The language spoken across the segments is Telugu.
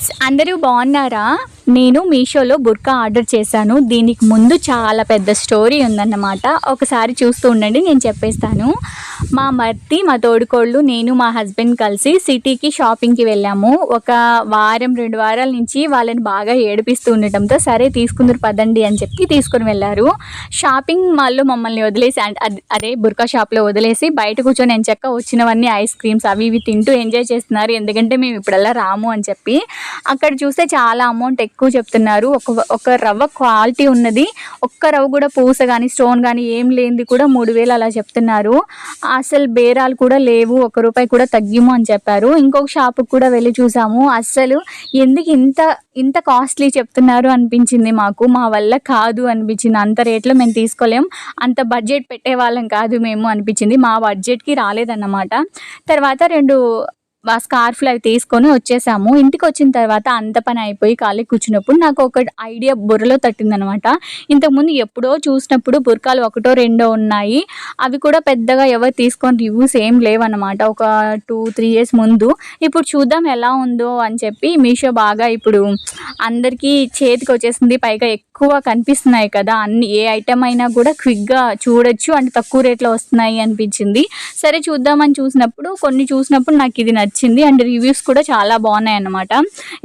ఫ్రెండ్స్ అందరూ బాగున్నారా? నేను మీషోలో బుర్కా ఆర్డర్ చేశాను. దీనికి ముందు చాలా పెద్ద స్టోరీ ఉందన్నమాట. ఒకసారి చూస్తూ ఉండండి నేను చెప్పేస్తాను. మా మర్తి మా తోడుకోళ్ళు నేను మా హస్బెండ్ కలిసి సిటీకి షాపింగ్కి వెళ్ళాము. ఒక వారం రెండు వారాల నుంచి వాళ్ళని బాగా ఏడిపిస్తూ ఉండటంతో సరే తీసుకుందరు పదండి అని చెప్పి తీసుకుని వెళ్ళారు. షాపింగ్ మాల్లో మమ్మల్ని వదిలేసి అదే బుర్కా షాప్లో వదిలేసి బయట కూర్చొని నేను చెక్క వచ్చినవన్నీ ఐస్ క్రీమ్స్ అవి ఇవి తింటూ ఎంజాయ్ చేస్తున్నారు. ఎందుకంటే మేము ఇప్పుడల్లా రాము అని చెప్పి. అక్కడ చూస్తే చాలా అమౌంట్ ఎక్కువ ఎక్కువ చెప్తున్నారు. ఒక ఒక రవ్వ క్వాలిటీ ఉన్నది. ఒక్క రవ్వ కూడా పూస కానీ స్టోన్ కానీ ఏం లేనిది కూడా మూడు వేలు అలా చెప్తున్నారు. అసలు బేరాలు కూడా లేవు. ఒక రూపాయి కూడా తగ్గిము అని చెప్పారు. ఇంకొక షాపుకి కూడా వెళ్ళి చూసాము. అస్సలు ఎందుకు ఇంత ఇంత కాస్ట్లీ చెప్తున్నారు అనిపించింది మాకు. మా వల్ల కాదు అనిపించింది. అంత రేట్లో మేము తీసుకోలేం. అంత బడ్జెట్ పెట్టే వాళ్ళం కాదు మేము అనిపించింది. మా బడ్జెట్కి రాలేదన్నమాట. తర్వాత రెండు ఆ స్కార్ఫ్లు అవి తీసుకొని వచ్చేసాము. ఇంటికి వచ్చిన తర్వాత అంత పని అయిపోయి ఖాళీ కూర్చున్నప్పుడు నాకు ఒక ఐడియా బుర్రలో తట్టిందనమాట. ఇంతకుముందు ఎప్పుడో చూసినప్పుడు బుర్కాలు ఒకటో రెండో ఉన్నాయి. అవి కూడా పెద్దగా ఎవరు తీసుకొని రివ్యూస్ ఏం లేవన్నమాట ఒక టూ త్రీ ఇయర్స్ ముందు. ఇప్పుడు చూద్దాం ఎలా ఉందో అని చెప్పి మీషో బాగా ఇప్పుడు అందరికీ చేతికి వచ్చేసింది పైగా ఎక్కువ కనిపిస్తున్నాయి కదా అన్ని ఏ ఐటమ్ అయినా కూడా క్విక్గా చూడొచ్చు అంటే తక్కువ రేట్లో వస్తున్నాయి అనిపించింది. సరే చూద్దామని చూసినప్పుడు కొన్ని చూసినప్పుడు నాకు ఇది నచ్చింది అండ్ రివ్యూస్ కూడా చాలా బాగున్నాయి అన్నమాట.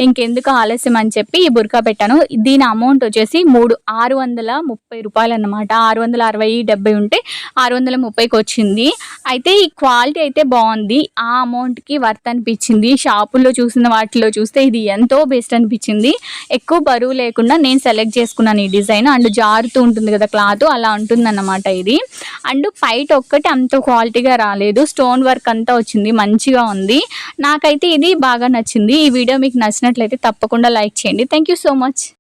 ఇంకెందుకు ఆలస్యం అని చెప్పి ఈ బుర్కా పెట్టాను. దీని అమౌంట్ వచ్చేసి మూడు ఆరు వందల ముప్పై రూపాయలు అన్నమాట. ఆరు వందల అరవై డెబ్బై ఉంటే ఆరు వందల ముప్పైకి వచ్చింది. అయితే ఈ క్వాలిటీ అయితే బాగుంది. ఆ అమౌంట్కి వర్త్ అనిపించింది. షాపుల్లో చూసిన వాటిలో చూస్తే ఇది ఎంతో బెస్ట్ అనిపించింది. ఎక్కువ బరువు లేకుండా నేను సెలెక్ట్ చేసుకున్నాను ఈ డిజైన్. అండ్ జారుతూ ఉంటుంది కదా క్లాత్ అలా ఉంటుందన్నమాట ఇది. అండ్ పైట ఒక్కటి అంత క్వాలిటీగా రాలేదు. స్టోన్ వర్క్ అంతా వచ్చింది మంచిగా ఉంది. నాకైతే ఇది బాగా నచ్చింది. ఈ వీడియో మీకు నచ్చినట్లయితే తప్పకుండా లైక్ చేయండి. Thank you so much